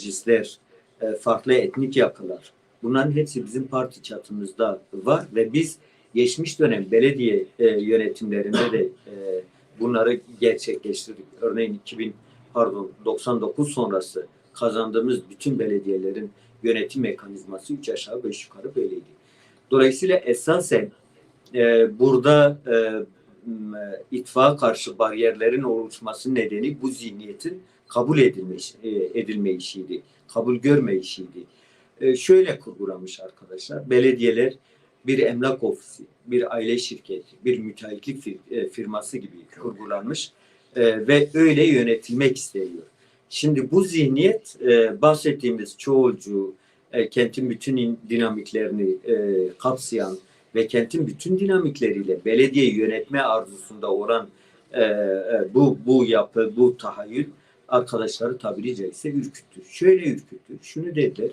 ekolojistler, e, farklı etnik yapılar. Bunların hepsi bizim parti çatımızda var ve biz geçmiş dönem belediye e, yönetimlerinde de e, bunları gerçekleştirdik. Örneğin 2000 pardon 99 sonrası kazandığımız bütün belediyelerin yönetim mekanizması üç aşağı beş yukarı böyleydi. Dolayısıyla esasen e, burada e, m, itfağa karşı bariyerlerin oluşması nedeni bu zihniyetin kabul edilmiş e, edilmeyişiydi. Kabul görmeyişiydi. E, şöyle kurgulanmış arkadaşlar. Belediyeler bir emlak ofisi, bir aile şirketi, bir müteahhitlik e, firması gibi kurgulanmış e, ve öyle yönetilmek isteniyor. Şimdi bu zihniyet bahsettiğimiz çoğulcu, kentin bütün in- dinamiklerini kapsayan ve kentin bütün dinamikleriyle belediye yönetme arzusunda olan bu bu yapı, bu tahayyül arkadaşları tabiri caizse ürküttü. Şöyle ürküttü. Şunu dediler.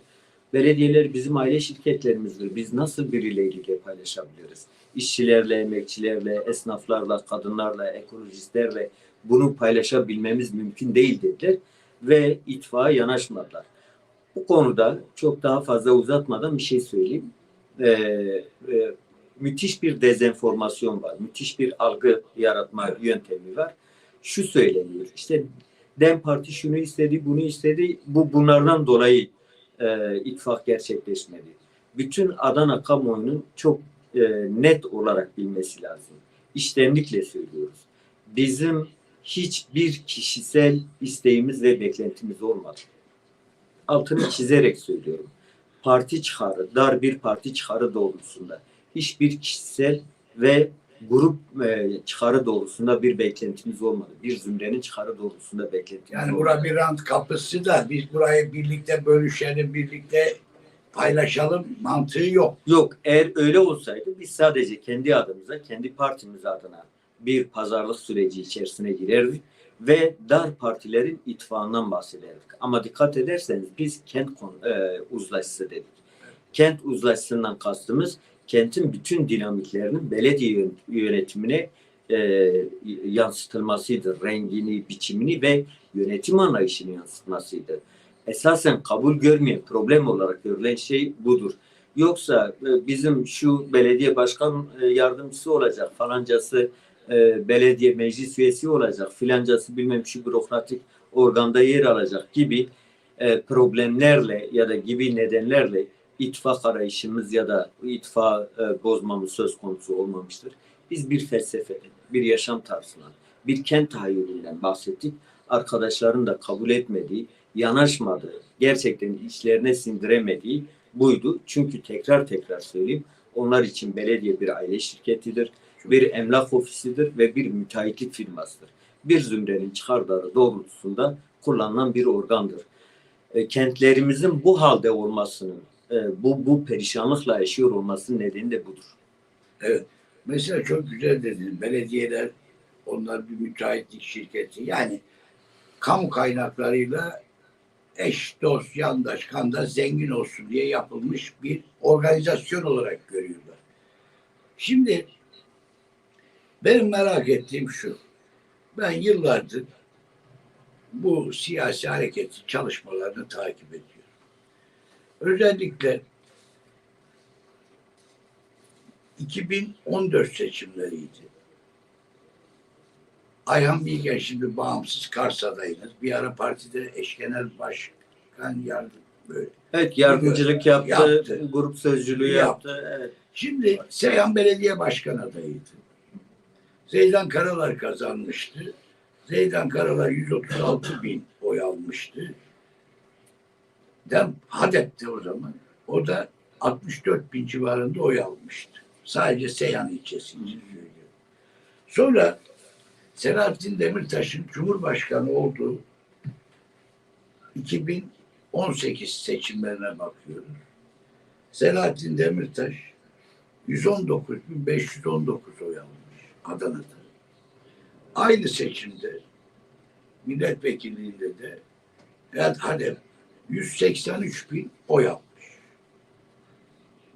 Belediyeler bizim aile şirketlerimizdir. Biz nasıl birileriyle paylaşabiliriz? İşçilerle, emekçilerle, esnaflarla, kadınlarla, ekolojistlerle bunu paylaşabilmemiz mümkün değil dediler ve itfaiye yanaşmadılar. Bu konuda çok daha fazla uzatmadan bir şey söyleyeyim. Ee, e, müthiş bir dezenformasyon var. Müthiş bir algı yaratma yöntemi var. Şu söyleniyor. İşte Dem Parti şunu istedi, bunu istedi. Bu bunlardan dolayı e, ittifak gerçekleşmedi. Bütün Adana kamuoyunun çok e, net olarak bilmesi lazım. İştenlikle söylüyoruz. Bizim hiçbir kişisel isteğimiz ve beklentimiz olmadı. Altını çizerek söylüyorum. Parti çıkarı, dar bir parti çıkarı doğrultusunda hiçbir kişisel ve grup e, çıkarı doğrultusunda bir beklentimiz olmadı. Bir zümrenin çıkarı doğrultusunda beklentimiz Yani olmadı. bura bir rant kapısı da biz burayı birlikte bölüşelim, birlikte paylaşalım mantığı yok. Yok eğer öyle olsaydı biz sadece kendi adımıza, kendi partimiz adına bir pazarlık süreci içerisine girerdik ve dar partilerin ittifakından bahsederdik. Ama dikkat ederseniz biz kent e, uzlaşısı dedik. Kent uzlaşısından kastımız kentin bütün dinamiklerinin belediye yön- yönetimine e, yansıtılmasıydı. Rengini, biçimini ve yönetim anlayışını yansıtmasıydı. Esasen kabul görmeyen, problem olarak görülen şey budur. Yoksa e, bizim şu belediye başkan e, yardımcısı olacak, falancası e, belediye meclis üyesi olacak, filancası bilmem şu bürokratik organda yer alacak gibi e, problemlerle ya da gibi nedenlerle ittifak arayışımız ya da ittifak e, bozmamız söz konusu olmamıştır. Biz bir felsefeden, bir yaşam tarzından, bir kent tahayyülünden bahsettik. Arkadaşların da kabul etmediği, yanaşmadığı, gerçekten içlerine sindiremediği buydu. Çünkü tekrar tekrar söyleyeyim, onlar için belediye bir aile şirketidir, bir emlak ofisidir ve bir müteahhitlik firmasıdır. Bir zümrenin çıkarları doğrultusunda kullanılan bir organdır. E, kentlerimizin bu halde olmasının, e, bu bu perişanlıkla yaşıyor olmasının nedeni de budur. Evet. Mesela çok güzel dedin. Belediyeler onlar bir müteahhitlik şirketi. Yani kamu kaynaklarıyla eş, dost, yandaş, kanda zengin olsun diye yapılmış bir organizasyon olarak görüyorlar. Şimdi benim merak ettiğim şu. Ben yıllardır bu siyasi hareketin çalışmalarını takip ediyorum. Özellikle 2014 seçimleriydi. Ayhan Bilgen şimdi bağımsız Kars adayınız. Bir ara partide eş genel başkan yardım böyle. Evet yardımcılık yaptı, Yaptı. grup sözcülüğü Yaptı. yaptı. Evet. Şimdi Seyhan Belediye Başkan adayıydı. Zeydan Karalar kazanmıştı. Zeydan Karalar 136 bin oy almıştı. Dem Hadep'te o zaman. O da 64 bin civarında oy almıştı. Sadece Seyhan ilçesi için söylüyorum. Sonra Selahattin Demirtaş'ın Cumhurbaşkanı olduğu 2018 seçimlerine bakıyoruz. Selahattin Demirtaş 119.519 oy almış Adana'da. Aynı seçimde milletvekilliğinde de Hadem 183 bin oy almış.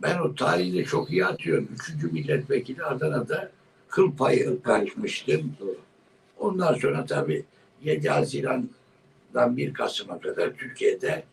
Ben o tarihi de çok iyi atıyorum. Üçüncü milletvekili Adana'da kıl payı kaçmıştım. Ondan sonra tabii 7 Haziran'dan 1 Kasım'a kadar Türkiye'de